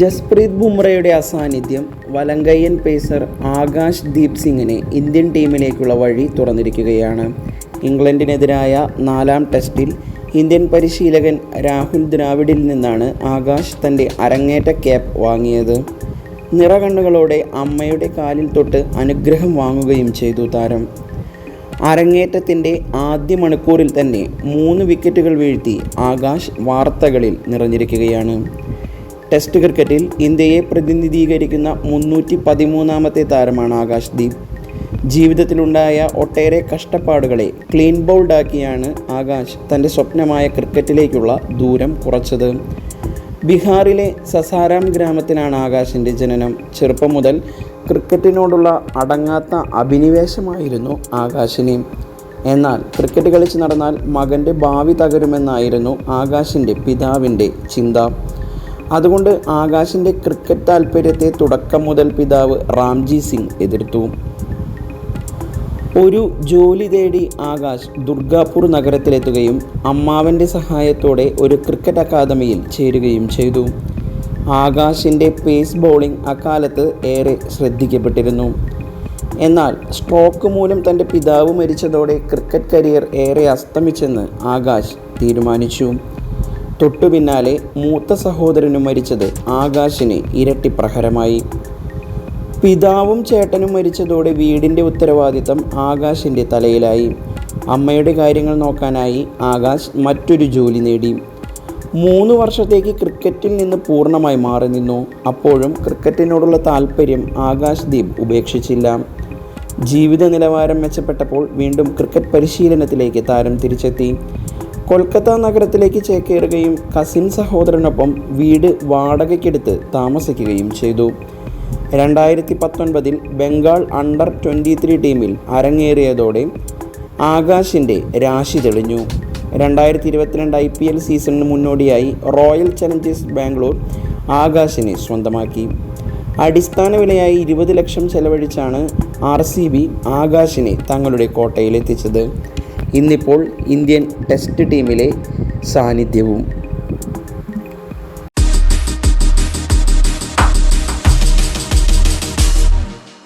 ജസ്പ്രീത് ബുംറയുടെ അസാന്നിധ്യം വലങ്കയ്യൻ പേസർ ആകാശ് ദീപ് സിംഗിനെ ഇന്ത്യൻ ടീമിലേക്കുള്ള വഴി തുറന്നിരിക്കുകയാണ്. ഇംഗ്ലണ്ടിനെതിരായ നാലാം ടെസ്റ്റിൽ ഇന്ത്യൻ പരിശീലകൻ രാഹുൽ ദ്രാവിഡിൽ നിന്നാണ് ആകാശ് തന്റെ അരങ്ങേറ്റ ക്യാപ്പ് വാങ്ങിയത്. നിറകണ്ണുകളോടെ അമ്മയുടെ കാലിൽ തൊട്ട് അനുഗ്രഹം വാങ്ങുകയും ചെയ്തു താരം. അരങ്ങേറ്റത്തിന്റെ ആദ്യ മണിക്കൂറിൽ തന്നെ മൂന്ന് വിക്കറ്റുകൾ വീഴ്ത്തി ആകാശ് വാർത്തകളിൽ നിറഞ്ഞിരിക്കുകയാണ്. ടെസ്റ്റ് ക്രിക്കറ്റിൽ ഇന്ത്യയെ പ്രതിനിധീകരിക്കുന്ന മുന്നൂറ്റി പതിമൂന്നാമത്തെ താരമാണ് ആകാശ് ദീപ്. ജീവിതത്തിലുണ്ടായ ഒട്ടേറെ കഷ്ടപ്പാടുകളെ ക്ലീൻ ബൗൾഡാക്കിയാണ് ആകാശ് തന്റെ സ്വപ്നമായ ക്രിക്കറ്റിലേക്കുള്ള ദൂരം കുറച്ചത്. ബീഹാറിലെ സസാരാം ഗ്രാമത്തിലാണ് ആകാശിന്റെ ജനനം. ചെറുപ്പം മുതൽ ക്രിക്കറ്റിനോടുള്ള അടങ്ങാത്ത അഭിനിവേശമായിരുന്നു ആകാശിന്. എന്നാൽ ക്രിക്കറ്റ് കളിച്ച് നടന്നാൽ മകന്റെ ഭാവി തകരുമെന്നായിരുന്നു ആകാശിന്റെ പിതാവിന്റെ ചിന്ത. അതുകൊണ്ട് ആകാശിന്റെ ക്രിക്കറ്റ് താൽപ്പര്യത്തെ തുടക്കം മുതൽ പിതാവ് റാംജി സിംഗ് എതിർത്തു. ഒരു ജോലി തേടി ആകാശ് ദുർഗാപൂർ നഗരത്തിലെത്തുകയും അമ്മാവന്റെ സഹായത്തോടെ ഒരു ക്രിക്കറ്റ് അക്കാദമിയിൽ ചേരുകയും ചെയ്തു. ആകാശിന്റെ പേസ് ബൗളിംഗ് അക്കാലത്ത് ഏറെ ശ്രദ്ധിക്കപ്പെട്ടിരുന്നു. എന്നാൽ സ്ട്രോക്ക് മൂലം തന്റെ പിതാവ് മരിച്ചതോടെ ക്രിക്കറ്റ് കരിയർ ഏറെ അസ്തമിച്ചെന്ന് ആകാശ് തീരുമാനിച്ചു. തൊട്ടു പിന്നാലെ മൂത്ത സഹോദരനും മരിച്ചത് ആകാശിന് ഇരട്ടി പ്രഹരമായി. പിതാവും ചേട്ടനും മരിച്ചതോടെ വീടിന്റെ ഉത്തരവാദിത്തം ആകാശിന്റെ തലയിലായി. അമ്മയുടെ കാര്യങ്ങൾ നോക്കാനായി ആകാശ് മറ്റൊരു ജോലി നേടി. മൂന്ന് വർഷത്തേക്ക് ക്രിക്കറ്റിൽ നിന്ന് പൂർണമായി മാറി നിന്നു. അപ്പോഴും ക്രിക്കറ്റിനോടുള്ള താല്പര്യം ആകാശ് ദീപ് ഉപേക്ഷിച്ചില്ല. ജീവിത നിലവാരം മെച്ചപ്പെട്ടപ്പോൾ വീണ്ടും ക്രിക്കറ്റ് പരിശീലനത്തിലേക്ക് താരം തിരിച്ചെത്തി. കൊൽക്കത്ത നഗരത്തിലേക്ക് ചേക്കേറുകയും കസിൻ സഹോദരനൊപ്പം വീട് വാടകയ്ക്കെടുത്ത് താമസിക്കുകയും ചെയ്തു. രണ്ടായിരത്തി പത്തൊൻപതിൽ ബംഗാൾ അണ്ടർ ട്വന്റി ത്രീ ടീമിൽ അരങ്ങേറിയതോടെ ആകാശിന്റെ രാശി തെളിഞ്ഞു. രണ്ടായിരത്തി ഇരുപത്തിരണ്ട് ഐ പി എൽ സീസണിന് മുന്നോടിയായി റോയൽ ചലഞ്ചേഴ്സ് ബാംഗ്ലൂർ ആകാശിനെ സ്വന്തമാക്കി. അടിസ്ഥാന വിലയായി ഇരുപത് ലക്ഷം ചെലവഴിച്ചാണ് ആർ സി ബി ആകാശിനെ തങ്ങളുടെ കോട്ടയിലെത്തിച്ചത്. ഇന്നിപ്പോൾ ഇന്ത്യൻ ടെസ്റ്റ് ടീമിലെ സാന്നിധ്യവും